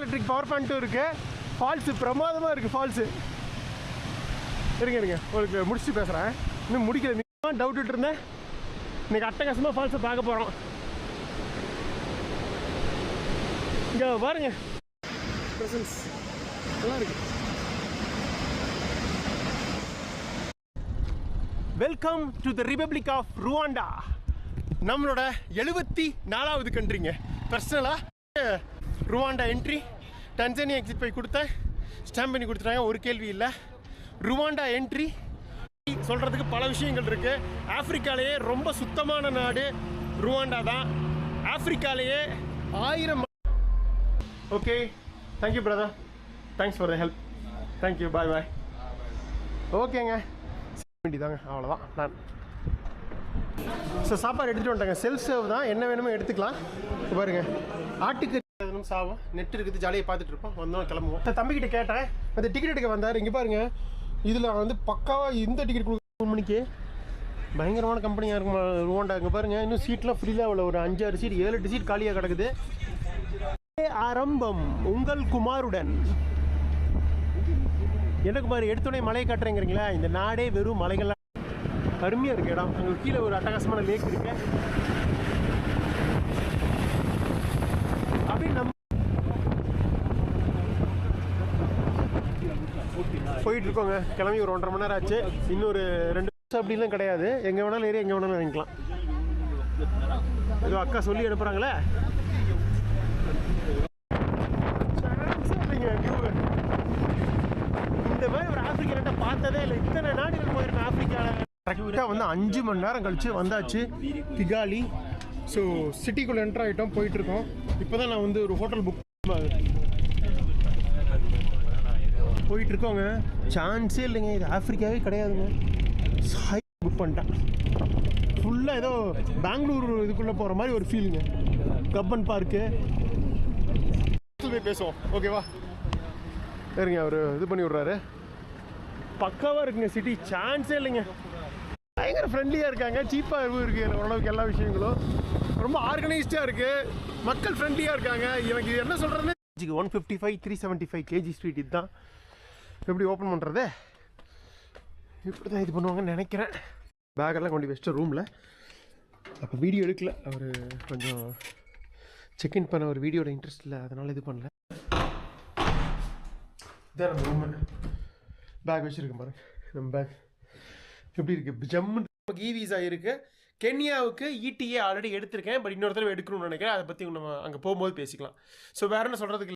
Electric power பாயிண்ட்டும் இருக்குது falls பிரமாதமாக இருக்குது ஃபால்ஸு இருங்க இருங்க. உங்களுக்கு முடிச்சு பேசுகிறேன் இன்னும் முடிக்கல. நீ டவுட் இருந்தேன் இன்றைக்கி அட்டகாசமாக ஃபால்ஸை பார்க்க போகிறோம் இங்கே பாருங்க. ப்ரெசன்ஸ் நல்லா இருக்கு. Welcome to the Republic of Rwanda நம்மளோட எழுபத்தி நாலாவது கண்ட்ரிங்க பர்சனலாக ருவாண்டா என்ட்ரி டன்சானியா எக்ஸிட் போய் கொடுத்தேன். ஸ்டாம்ப் பண்ணி கொடுத்துட்டாங்க ஒரு கேள்வி இல்லை. ருவாண்டா என்ட்ரி சொல்கிறதுக்கு பல விஷயங்கள் இருக்குது ஆஃப்ரிக்காலேயே ரொம்ப சுத்தமான நாடு ருவாண்டா தான். ஆஃப்ரிக்காலேயே ஆயிரம் okay thank you brother thanks for the help thank you bye bye ஓகேங்க வேண்டிதாங்க அவ்வளோதான் நான். ஸோ சாப்பாடு எடுத்துகிட்டு வந்துட்டாங்க. செல்ஃப் சர்வ் தான் என்ன வேணுமோ எடுத்துக்கலாம். பாருங்கள் ஆட்டுக்கு ஆட்டுக்கு சாவும். நெட் இருக்குது ஜாலியாக பார்த்துட்டு இருப்போம். வந்தோம் கிளம்புவோம். தம்பிக்கிட்ட கேட்டேன். அந்த டிக்கெட் எடுக்க வந்தார். இங்கே பாருங்க. இதில் வந்து பக்காவாக இந்த டிக்கெட் கொடுக்க மூணு மணிக்கு. பயங்கரமான கம்பெனியாக இருக்கும் ருவாண்டா இங்கே பாருங்க. இன்னும் சீட்லாம் ஃப்ரீலாக உள்ள ஒரு அஞ்சாறு சீட் ஏழு எட்டு சீட் காலியாக கிடக்குது. ஆரம்பம் உங்கள் குமாருடன். என்ன குமார் எடுத்தோடனே மலையை காட்டுறேங்கிறீங்களா? இந்த நாடே வெறும் மலைகள்லாம். அருமையாக இருக்கு இடம். அங்கே கீழே ஒரு அட்டகாசமான லேக் இருக்குது அப்படியே நம்ம போயிட்டு இருக்கோங்க கிளம்பி ஒரு ஒன்றரை மணி நேரம் ஆச்சு. இன்னொரு ரெண்டு நிமிஷம் அப்படிலாம் கிடையாது. எங்கே வேணாலும் ஏறி எங்கே வேணாலும் வாங்கிக்கலாம் ஏதோ அக்கா சொல்லி அனுப்புகிறாங்களே இந்த மாதிரி ஒரு ஆப்பிரிக்கன்ட்ட பார்த்ததே இல்லை. இத்தனை நாடுகள் போயிருக்கேன் ஆப்பிரிக்காவில் கரெக்டாக வந்து அஞ்சு மணி நேரம் கழிச்சு வந்தாச்சு. திகாலி. ஸோ சிட்டிக்குள்ளே என்ட்ரு ஆகிட்டோம் போயிட்டு இருக்கோம் இப்போ தான் நான் வந்து ஒரு ஹோட்டல் புக் போயிட்டு இருக்கோங்க சான்ஸே இல்லைங்க. இது ஆஃப்ரிக்காவே கிடையாதுங்க. சாய் புக் பண்ணிட்டேன். ஃபுல்லாக ஏதோ பெங்களூர் இதுக்குள்ளே போகிற மாதிரி ஒரு ஃபீலுங்க கப்பன் பார்க்கு போய் பேசுவோம். ஓகேவா சரிங்க அவர் இது பண்ணி விட்றாரு. பக்காவாக இருக்குங்க சிட்டி சான்ஸே இல்லைங்க. பயங்கர ஃப்ரெண்ட்லியாக இருக்காங்க. சீப்பாக இருக்கும் இருக்குது ஓரளவுக்கு எல்லா விஷயங்களும். ரொம்ப ஆர்கனைஸ்டாக இருக்குது மக்கள் ஃப்ரெண்ட்லியாக இருக்காங்க. எனக்கு இது என்ன சொல்கிறது one fifty five three seventy five KG street இதுதான். எப்படி ஓப்பன் பண்ணுறது இப்படி தான் இது பண்ணுவாங்கன்னு நினைக்கிறேன். பேக்கெல்லாம் கொண்டு வச்சுட்டு ரூமில் அப்போ வீடியோ எடுக்கல. அவர் கொஞ்சம் செக்இன் பண்ண ஒரு வீடியோட இன்ட்ரெஸ்ட் இல்லை. அதனால் இது பண்ணல. இதான் நம்ம ரூமு பேக் வச்சுருக்கேன் பாருங்க நம்ம பேக் எப்படி இருக்குது ஜம்மு நமக்கு e இ விசா கென்யாவுக்கு இடிஏ ஆல்ரெடி எடுத்திருக்கேன். பட் இன்னொரு தடவை எடுக்கணும்னு நினைக்கிறேன். அதை பற்றி நம்ம அங்கே போகும்போது பேசிக்கலாம். ஸோ வேறு என்ன சொல்கிறதுக்கு